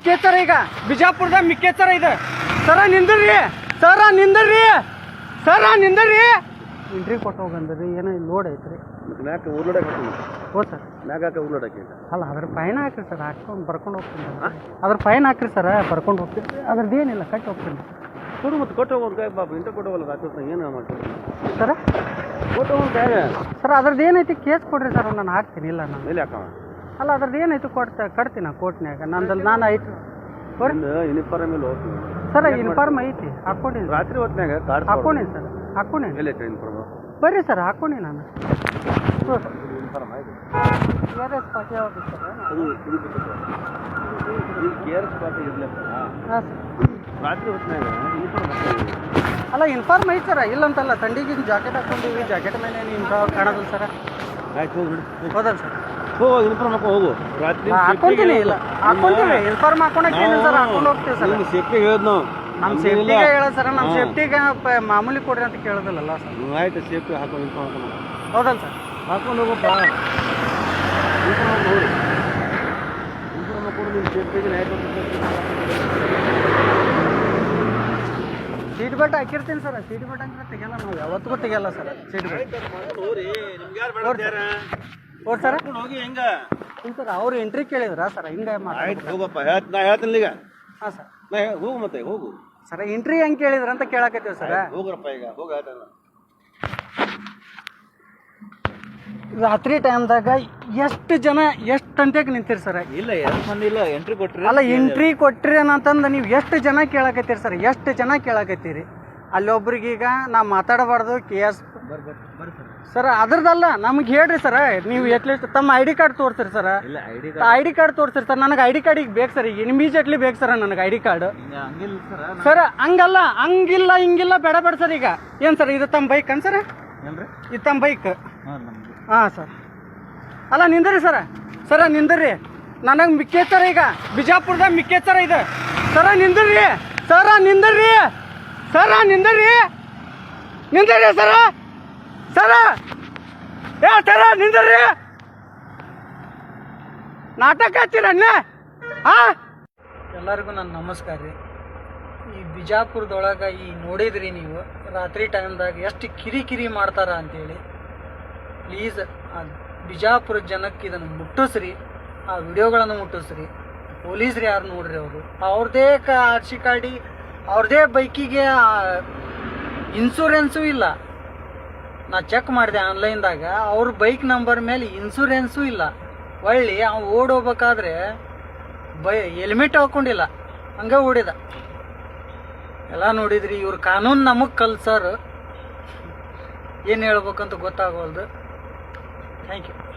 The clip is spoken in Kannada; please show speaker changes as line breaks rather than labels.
ಮಿಕ್ಕೇಚರ ಈಗ. ಬಿಜಾಪುರದಾಗ ಮಿಕ್ಕೇಚರ ಇದೆ. ಸರ ನಿಂದ್ರಿ ಸರ ನಿಂದ್ರಿ ಸರ ನಿಂದ್ರಿ. ಇಂಟ್ರಿ ಕೊಟ್ಟು ಹೋಗಂದ್ರಿ ಏನೋ ಇಲ್ಲಿ ಲೋಡ್ ಐತ್ರಿ.
ಮ್ಯಾಕ ಉರ್ಲೋಡಕ್ಕೆ ಹಾಕಿನಿ
ಹೋ ಸರ್.
ಮ್ಯಾಗ ಹಾಕ ಉರ್ಲೋಡಕ್ಕೆ
ಅಲ್ಲ ಅದ್ರ ಫೈನ್ ಹಾಕ್ರಿ ಸರ್ ಹಾಕ್ಕೊಂಡು ಬರ್ಕೊಂಡು ಹೋಗ್ತೀನಿ ಅದ್ರ ಫೈನ್ ಹಾಕ್ರಿ ಸರ್ ಬರ್ಕೊಂಡು ಹೋಗ್ತೀನಿ. ಅದ್ರದ್ದು ಏನಿಲ್ಲ ಕಟ್ಟಿ ಹೋಗ್ತೀನಿ.
ಕೊಡು ಮತ್ತೆ ಕೊಟ್ಟು ಹೋಗೋದು ಬಾಬು ಇಂಟ್ರಿ ಕೊಟ್ಟು ಹೋಗಲ್ಲ ರಾತ್ರಿ ಏನು ಮಾಡ್ತೀನಿ
ಸರ?
ಕೊಟ್ಟು ಹೋಗೋದು
ಸರ್ ಅದ್ರದ್ದು ಏನೈತಿ ಕೇಸ್ ಕೊಡ್ರಿ ಸರ್ ನಾನು ಹಾಕ್ತೀನಿ ಇಲ್ಲ ನಾನು.
ಮೇಲೆ ಹಾಕವ?
ಅಲ್ಲ ಅದ್ರದ್ದು ಏನಾಯ್ತು ಕೊಡ್ತಾ ಕಟ್ತೀನಿ ನಾ ಕೋರ್ಟ್ನ್ಯಾಗ? ನಂದಲ್ಲಿ ನಾನು ಐತಿ.
ಇನ್ನು ಯೂನಿಫಾರ್ಮ್ ಮೇಲೆ ಹೋಗ್ತೀನಿ.
ಸರ್ ಇನ್ಫಾರ್ಮ್ ಐತಿ. ಹಾಕ್ಕೊಂಡಿನಿ.
ರಾತ್ರಿ ಹೊತ್ನ್ಯಾಗ ಕಾಡ್
ಹಾಕ್ಕೊಂಡಿನಿ ಸರ್ ಹಾಕ್ಕೊಂಡಿನಿ.
ಎಲ್ಲ ಯೂನಿಫಾರ್ಮ್
ಬರ್ರಿ ಸರ್ ಹಾಕೊಂಡಿ ನಾನು.
ಯೂನಿಫಾರ್ಮ್ ಆಯ್ತು.
ಕೆ ಆರ್ ಎಸ್ ಪಾರ್ಟಿ ಯಾವ್ದು ಸರ್?
ಅದು ಕೇರ್ ಸ್ಪಾಟ್ ಇರ್ಲಪ್ಪ
ಹಾಂ ಸರ್.
ರಾತ್ರಿ ಹೊತ್ನ್ಯಾಗ ಯೂನಿಫಾರ್ಮ್
ಅಲ್ಲ ಇನ್ಫಾರ್ಮ್ ಐತಿ ಸರ್. ಇಲ್ಲಂತಲ್ಲ ಥಂಡಿಗೆ ಜಾಕೆಟ್ ಹಾಕೊಂಡಿವಿ ಜಾಕೆಟ್ ಮೇಲೆ ಇನ್ಫಾರ್ಮ್ ಕಾಣೋದಿಲ್ಲ ಸರ್.
ಆಯ್ತು ಹೋಗಿ. ಬಿಡು
ಹೌದಲ್ಲ ಸರ್.
ಹೋಗು ಇನ್ಫಾರ್ಮ್ ಹಾಕೋ ಹೋಗು. ರಾತ್ರಿ
ಹಾಕೊಂತೀನಿ ಇಲ್ಲ. ಹಾಕೊಂತೀವಿ ಇನ್ಫಾರ್ಮ್ ಹಾಕೊಳಕ್ಕೆ ಏನಿಲ್ಲ ಸರ್ ಹಾಕೊಂಡು ಹೋಗ್ತೀವಿ ಸರ್.
ಸೇಫ್ಟಿ ಹೇಳದ್ ನಾವು.
ನಮ್ಮ ಸೇಫ್ಟಿಗೆ ಹೇಳೋದು ಸರ್ ನಮ್ಮ ಸೇಫ್ಟಿಗೆ ಮಾಮೂಲಿ ಕೊಡ್ರಿ ಅಂತ ಕೇಳೋದಿಲ್ಲಲ್ಲ ಸರ್.
ಆಯ್ತು ಸೇಫ್ಟಿ ಹಾಕೋ ಇನ್ಫಾರ್ಮ್ ಹಾಕೊಂಡು
ಹೌದಲ್ಲ ಸರ್.
ಹಾಕೊಂಡು ಹೋಗಪ್ಪ ಇನ್ಫಾರ್ಮ್ ನೋಡಿ ಯೂನಿಫಾರ್ಮ್ ಹಾಕೊಂಡು ನಿಮ್ಮ ಸೇಫ್ಟಿಗೆ ಆಯ್ತು
ಸೀಟ್ ಬೆಲ್ಟ್ ಹಾಕಿರ್ತೀನಿ ಸರ್. ಸೀಟ್ ಬೆಲ್ಟ್ ಅಂದ್ರೆ ತೆಗಿಯಲ್ಲ ನಾವು. ಯಾವತ್ತಿಗೂ ತೆಗಿಯಲ್ಲ ಸರ್ ಸೀಟ್ ಬೆಲ್ಟ್.
ಹೋಗ್ರಿ ನಿಮ್ಗೆ ಯಾರು
ಓ ಸರ್.
ಹೋಗಿ ಹೆಂಗ?
ಸರ್ ಅವ್ರು ಎಂಟ್ರಿ ಕೇಳಿದ್ರ ಸರ್? ಹಿಂಗೆ
ಆಯ್ತು ಹೋಗಪ್ಪ. ಹೇಳ್ತ ನಾ ಹೇಳ್ತೀನಿ ಈಗ.
ಹಾಂ ಸರ್.
ನಾ ಹೇ- ಹೋಗು ಮತ್ತೆ ಹೋಗು.
ಸರ್ ಎಂಟ್ರಿ ಹೆಂಗೆ ಕೇಳಿದ್ರ ಅಂತ ಕೇಳಕತ್ತೀವಿ ಸರ್.
ಹೋಗ್ರಪ್ಪ ಈಗ. ಹೋಗ ಹೇಳ್ತಾನೆ
ರಾತ್ರಿ ಟೈಮ್ದಾಗ ಎಷ್ಟು ಜನ ಎಷ್ಟು ಗಂಟೆಗೆ ನಿಂತಿರಿ ಸರ್?
ಇಲ್ಲ ಎಷ್ಟು ಮಂದಿ ಇಲ್ಲ ಎಂಟ್ರಿ ಕೊಟ್ರಿ
ಅಲ್ಲ ಎಂಟ್ರಿ ಕೊಟ್ರಿ ಅಂತಂದು ನೀವು ಎಷ್ಟು ಜನ ಕೇಳಕತ್ತೀರಿ ಸರ್? ಎಷ್ಟು ಜನ ಕೇಳಕತ್ತೀರಿ? ಅಲ್ಲಿ ಒಬ್ರಿಗೀಗ ನಾ ಮಾತಾಡಬಾರ್ದು ಕೆ ಎಸ್
ಸರ್.
ಅದ್ರದ್ದಲ್ಲ ನಮ್ಗೆ ಹೇಳ್ರಿ ಸರ್. ನೀವು ಎಟ್ಲೀಸ್ಟ್ ತಮ್ಮ ಐ ಡಿ ಕಾರ್ಡ್ ತೋರಿಸ್ರಿ ಸರ್.
ಐ ಡಿ
ಕಾರ್ಡ್ ತೋರಿಸ್ರಿ ಸರ್. ನನಗೆ ಐ ಡಿ ಕಾರ್ಡ್ ಈಗ ಬೇಕು ಸರ್. ಈಗ ಇಮಿಡಿಯೇಟ್ಲಿ ಬೇಕು ಸರ್ ನನಗೆ ಐ ಡಿ ಕಾರ್ಡ್.
ಸರ್.
ಹಂಗಲ್ಲ ಹಂಗಿಲ್ಲ ಹಿಂಗಿಲ್ಲ ಬೇಡ ಬೇಡ ಸರ್ ಈಗ. ಏನು ಸರ್ ಇದು ತಮ್ಮ ಬೈಕ್ ಅನ್ ಸರ್? ಇದು ತಮ್ಮ ಬೈಕ್
ಹಾಂ,
ಸರ್. ಅಲ್ಲ, ನಿಂದ್ರಿ, ಸರ. ಸರ, ನಿಂದ್ರಿ. ನನಗೆ ಮಿಕ್ಕೇತರ ಈಗ. ಬಿಜಾಪುರದಾಗ ಮಿಕ್ಕೇತರ ಇದೆ. ಸರ, ನಿಂದ್ರಿ. ಸರ ನಿಂದ್ರಿ. ಸರ, ನಿಂದ್ರಿ. ನಿಂದ್ರಿ, ಸರ. ಸರ. ಏ, ಸರ, ನಿಂದ್ರಿ. ನಾಟಕ ಹಚ್ಚಿರಣ್ಣ ಹಾ ಎಲ್ಲರಿಗೂ ನನ್ನ ನಮಸ್ಕಾರ ರೀ. ಈ ಬಿಜಾಪುರದೊಳಗೆ ಈ ನೋಡಿದ್ರಿ ನೀವು? ರಾತ್ರಿ ಟೈಮ್ದಾಗ ಎಷ್ಟು ಕಿರಿಕಿರಿ ಮಾಡ್ತಾರ ಅಂತೇಳಿ. ಪ್ಲೀಸ್ ಬಿಜಾಪುರ ಜನಕ್ಕೆ ಇದನ್ನು ಮುಟ್ಟಿಸ್ರಿ, ಆ ವಿಡಿಯೋಗಳನ್ನು ಮುಟ್ಟಿಸ್ರಿ. ಪೊಲೀಸ್ರು ಯಾರು ನೋಡ್ರಿ ಅವರು? ಅವ್ರದ್ದೇ ಆರ್ ಸಿ ಕಾರ್ಡಿ ಅವ್ರದ್ದೇ ಬೈಕಿಗೆ ಇನ್ಸೂರೆನ್ಸು ಇಲ್ಲ. ನಾ ಚೆಕ್ ಮಾಡಿದೆ ಆನ್ಲೈನ್ದಾಗ ಅವ್ರ ಬೈಕ್ ನಂಬರ್ ಮೇಲೆ ಇನ್ಸೂರೆನ್ಸು ಇಲ್ಲ. ಒಳ್ಳಿ ಅವ್ನು ಓಡೋಗ್ಬೇಕಾದ್ರೆ ಬೈ ಹೆಲ್ಮೆಟ್ ಹಾಕೊಂಡಿಲ್ಲ. ಹಂಗೆ ಓಡಿದ. ಎಲ್ಲ ನೋಡಿದ್ರಿ, ಇವ್ರ ಕಾನೂನು ನಮಗೆ ಕಲ್ಸರ್. ಏನು ಹೇಳ್ಬೇಕಂತ ಗೊತ್ತಾಗೋಲ್ದು. Thank you.